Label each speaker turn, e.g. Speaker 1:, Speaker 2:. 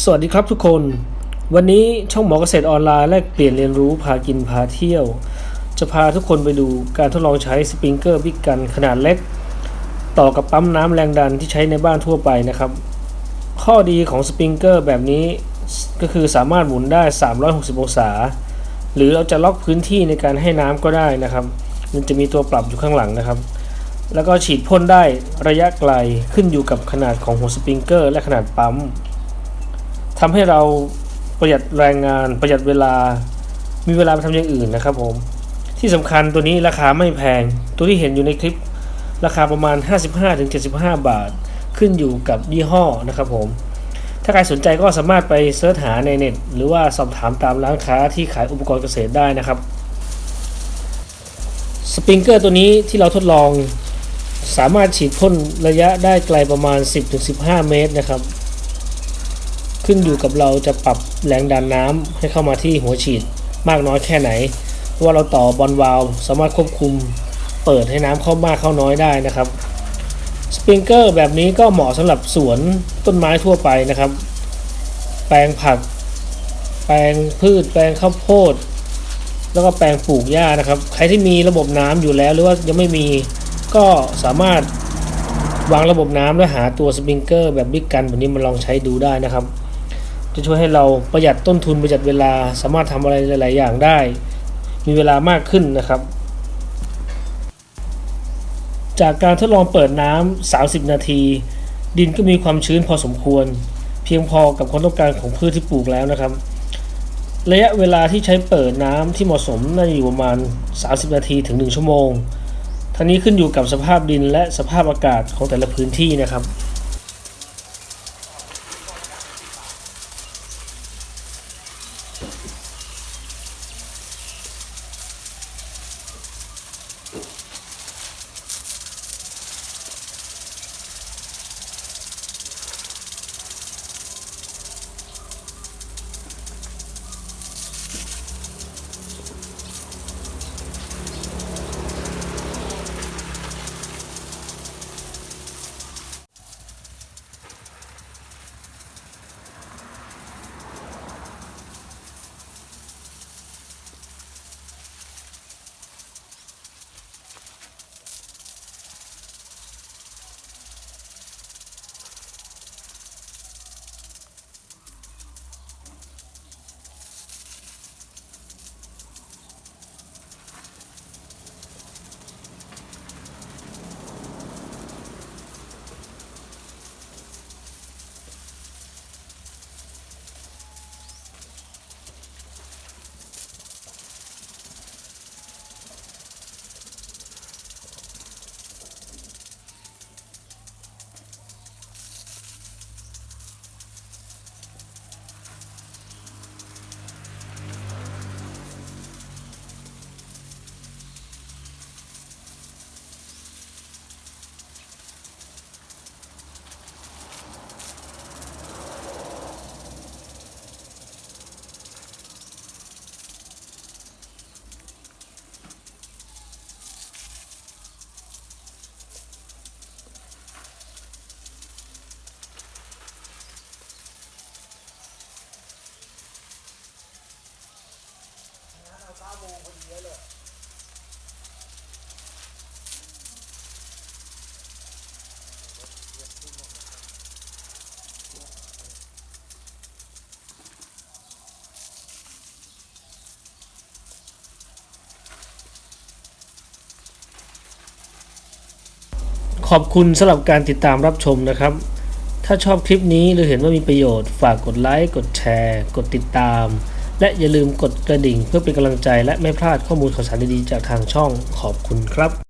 Speaker 1: สวัสดีครับทุกคน วันนี้ช่องหมอเกษตรออนไลน์แลกเปลี่ยนเรียนรู้พากินพาเที่ยว จะพาทุกคนไปดูการทดลองใช้สปริงเกอร์บิ๊กกันขนาดเล็ก ต่อกับปั๊มน้ำแรงดันที่ใช้ในบ้านทั่วไปนะครับ ข้อดีของสปริงเกอร์แบบนี้ก็คือสามารถหมุนได้ 360 องศา หรือเราจะล็อกพื้นที่ในการให้น้ำก็ได้นะครับ มันจะมีตัวปรับอยู่ข้างหลังนะครับ แล้วก็ฉีดพ่นได้ระยะไกลขึ้นอยู่กับขนาดของหัวสปริงเกอร์และขนาดปั๊ม ทำให้เราประหยัดแรงงานประหยัดเวลา มีเวลาไปทำอย่างอื่นนะครับผม ที่สำคัญตัวนี้ราคาไม่แพง ตัวที่เห็นอยู่ในคลิปราคาประมาณ 55-75 บาท ขึ้นอยู่กับยี่ห้อนะครับผม ถ้าใครสนใจก็สามารถไปเสิร์ชหาในเน็ต หรือว่าสอบถามตามร้านค้าที่ขายอุปกรณ์เกษตรได้นะครับ สปริงเกอร์ตัวนี้ที่เราทดลองสามารถฉีดพ่นระยะได้ไกลประมาณ 10-15 เมตรนะครับ ขึ้นอยู่กับเราจะปรับแรงดันน้ำให้เข้ามาที่หัวฉีดมากน้อยแค่ไหน ว่าเราต่อบอลวาล์วสามารถควบคุมเปิดให้น้ำเข้ามากเข้าน้อยได้นะครับสปริงเกอร์แบบนี้ก็เหมาะสำหรับสวนต้นไม้ทั่วไปนะครับ แปลงผัก แปลงพืช แปลงข้าวโพด แล้วก็แปลงปลูกหญ้านะครับ ใครที่มีระบบน้ำอยู่แล้วหรือว่ายังไม่มีก็สามารถวางระบบน้ำและหาตัวสปริงเกอร์แบบบิ๊กกันแบบนี้มาลองใช้ดูได้นะครับ จะช่วยให้เราประหยัดต้นทุนประหยัดเวลาสามารถทำอะไรหลาย ๆ อย่างได้ มีเวลามากขึ้นนะครับ จากการทดลองเปิดน้ำ30 นาที ดินก็มีความชื้นพอสมควร เพียงพอกับความต้องการของพืชที่ปลูกแล้วนะครับ ระยะเวลาที่ใช้เปิดน้ำที่เหมาะสมน่าจะอยู่ประมาณ 30 นาทีถึง 1 ชั่วโมงทั้งนี้ขึ้นอยู่กับสภาพดินและสภาพอากาศของแต่ละพื้นที่นะครับ Thank you. ขอบคุณสำหรับการติดตามรับชมนะครับ ถ้าชอบคลิปนี้หรือเห็นว่ามีประโยชน์ ฝากกดไลค์ กดแชร์ กดติดตาม และอย่าลืมกดกระดิ่งเพื่อเป็นกำลังใจและไม่พลาดข้อมูลข่าวสารดีๆจากทางช่องขอบคุณครับ